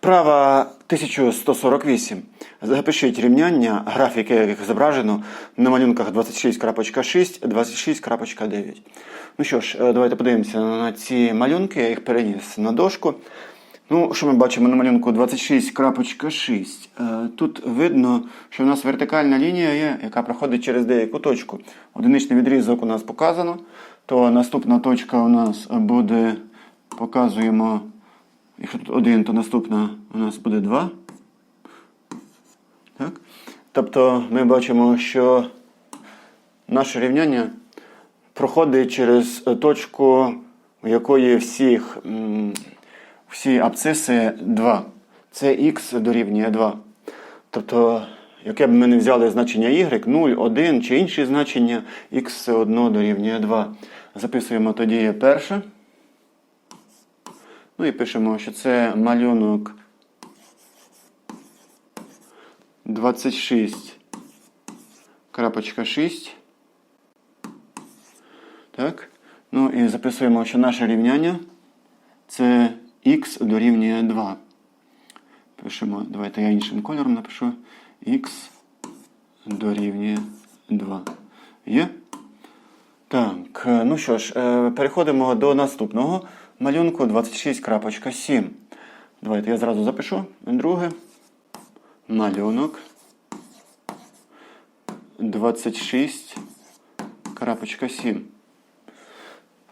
Вправа 1148. Запишіть рівняння, графіки яких зображено на малюнках 26.6, 26.9. Ну що ж, е, давайте подивимося на ці малюнки. Я їх переніс на дошку. Ну, що ми бачимо на малюнку 26.6? Е, Тут видно, що у нас вертикальна лінія є, яка проходить через деяку точку. Одиничний відрізок у нас показано, то наступна точка у нас буде, показуємо, якщо тут 1, то наступна у нас буде 2. Так? Тобто ми бачимо, що наше рівняння проходить через е, точку, у якої всіх, всі абсциси 2. Це х дорівнює 2. Тобто, яке б ми не взяли значення y, 0, 1 чи інші значення, х все одно дорівнює 2. Записуємо тоді перше. Ну і пишемо, що це малюнок 26.6. Так. Ну і записуємо, що наше рівняння це х дорівнює 2. Пишемо, давайте я іншим кольором напишу х дорівнює 2. Є? Так, ну що ж, е, переходимо до наступного малюнку 26.7. Давайте я зразу запишу. Друге. Малюнок 26.7.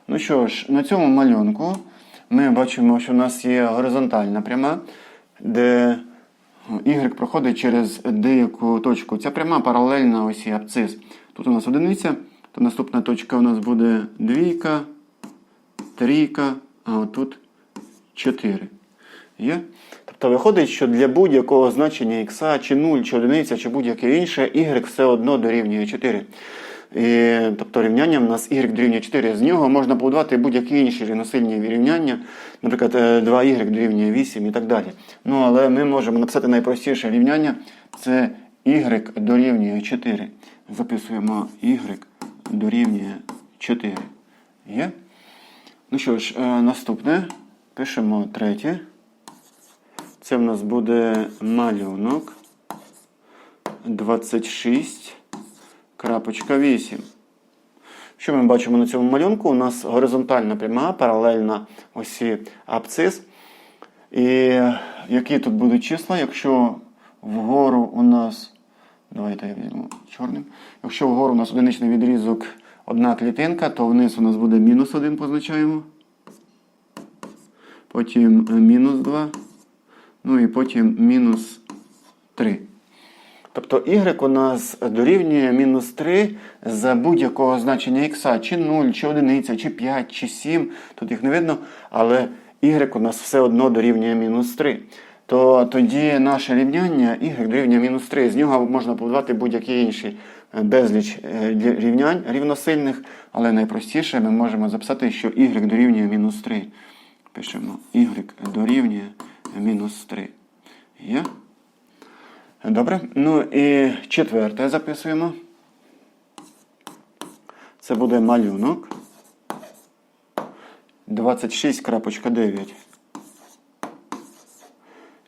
Ну що ж, на цьому малюнку ми бачимо, що в нас є горизонтальна пряма, де y проходить через деяку точку. Ця пряма паралельна осі абцис. Тут у нас одиниця, то наступна точка у нас буде двійка, трійка, а отут 4. Є? Тобто виходить, що для будь-якого значення х, чи 0, чи одиниця, чи будь-яке інше, y все одно дорівнює 4. І, тобто рівняння в нас y дорівнює 4. З нього можна побудувати будь-які інші рівносильні рівняння, наприклад, е, 2y дорівнює 8 і так далі. Ну, але ми можемо написати найпростіше рівняння це y дорівнює 4. Записуємо y дорівнює 4. Є? Ну що ж, е, наступне. Пишемо третє. Це в нас буде малюнок 26.8. Що ми бачимо на цьому малюнку? У нас горизонтальна пряма, паралельна осі абцис. І які тут будуть числа? Якщо вгору у нас. Давайте я візьму чорним. Якщо вгору у нас одиничний відрізок одна клітинка, то вниз у нас буде мінус 1 позначаємо. Потім е, мінус 2. Ну і потім мінус 3. Тобто y у нас дорівнює мінус 3 за будь-якого значення х, чи 0, чи 1, чи 5, чи 7. Тут їх не видно, але y у нас все одно дорівнює мінус 3. То тоді наше рівняння y дорівнює мінус 3. З нього можна побудувати будь-які інші безліч е, рівнянь рівносильних, але найпростіше ми можемо записати, що y дорівнює мінус 3. Пишемо y дорівнює мінус 3. Є? Добре. Ну і четверте записуємо. Це буде малюнок 26.9.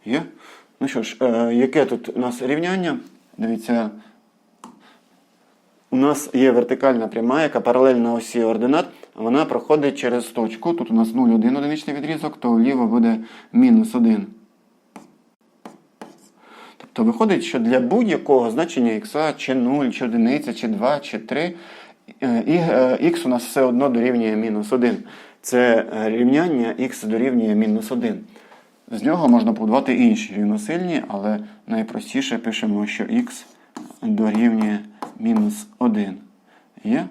Є? Ну що ж, е, яке тут у нас рівняння? Дивіться. Нас є вертикальна пряма, яка паралельна осі ординат, вона проходить через точку. Тут у нас 0,1 одиничний відрізок, то вліво буде мінус 1. Тобто виходить, що для будь-якого значення х, чи 0, чи 1, чи 2, чи 3, е, і е, х у нас все одно дорівнює мінус 1. Це е, рівняння х дорівнює мінус 1. З нього можна побудувати інші рівносильні, але найпростіше пишемо, що х дорівнює мінус 1. Є?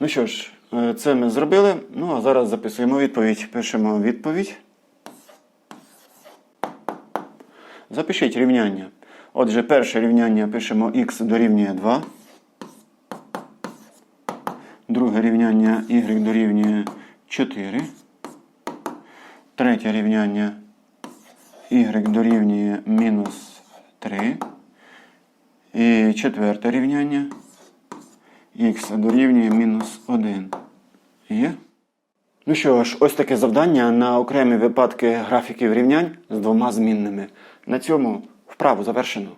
Ну що ж, е, це ми зробили. Ну, а зараз записуємо відповідь. Пишемо відповідь. Запишіть рівняння. Отже, перше рівняння пишемо х дорівнює 2. Друге рівняння y дорівнює 4. Третє рівняння y дорівнює мінус 3. І четверте рівняння х дорівнює мінус 1. Є? Ну що ж, ось таке завдання на окремі випадки графіків рівнянь з двома змінними. На цьому вправу завершено.